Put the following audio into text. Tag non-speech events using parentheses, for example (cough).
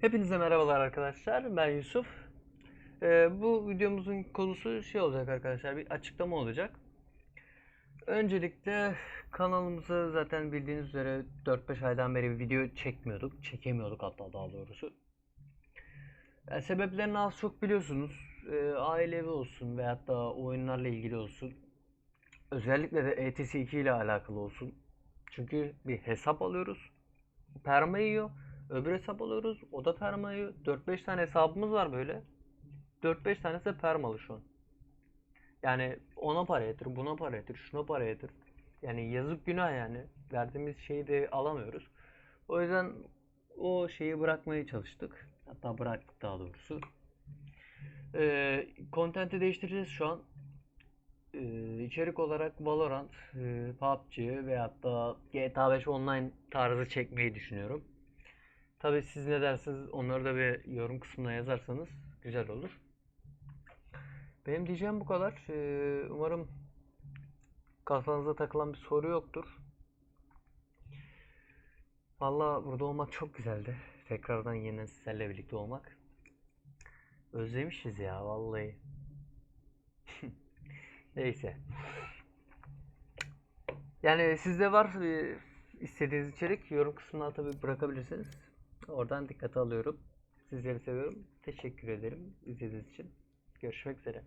Hepinize merhabalar arkadaşlar. Ben Yusuf. Ee, bu videomuzun konusu şey olacak arkadaşlar. Bir açıklama olacak. Öncelikle kanalımızı zaten bildiğiniz üzere 4-5 aydan beri bir video çekmiyorduk. Çekemiyorduk hatta daha doğrusu. Yani sebeplerini az çok biliyorsunuz. Ee, ailevi olsun veyahut da oyunlarla ilgili olsun. Özellikle de ETS 2 ile alakalı olsun. Çünkü bir hesap alıyoruz. Perma yiyor. Öbür hesap alıyoruz. O da perma yiyor. 4-5 tane hesabımız var böyle. 4-5 tanesi de permalı şu an. Yani ona para yatır, buna para yatır, şuna para yatır. Yani yazık günah yani. Verdiğimiz şeyi de alamıyoruz. O yüzden o şeyi bırakmaya çalıştık. Hatta bıraktık daha doğrusu. Ee, değiştireceğiz şu an. Ee, içerik olarak Valorant, e, PUBG veyahut da GTA 5 online tarzı çekmeyi düşünüyorum. Tabii siz ne dersiniz onları da bir yorum kısmına yazarsanız güzel olur. Benim diyeceğim bu kadar. Ee, umarım kafanıza takılan bir soru yoktur. Valla burada olmak çok güzeldi. Tekrardan yeniden sizlerle birlikte olmak. Özlemişiz ya vallahi. (laughs) Neyse. Yani sizde var e, istediğiniz içerik yorum kısmına tabii bırakabilirsiniz. Oradan dikkate alıyorum. Sizleri seviyorum. Teşekkür ederim izlediğiniz için. Görüşmek üzere.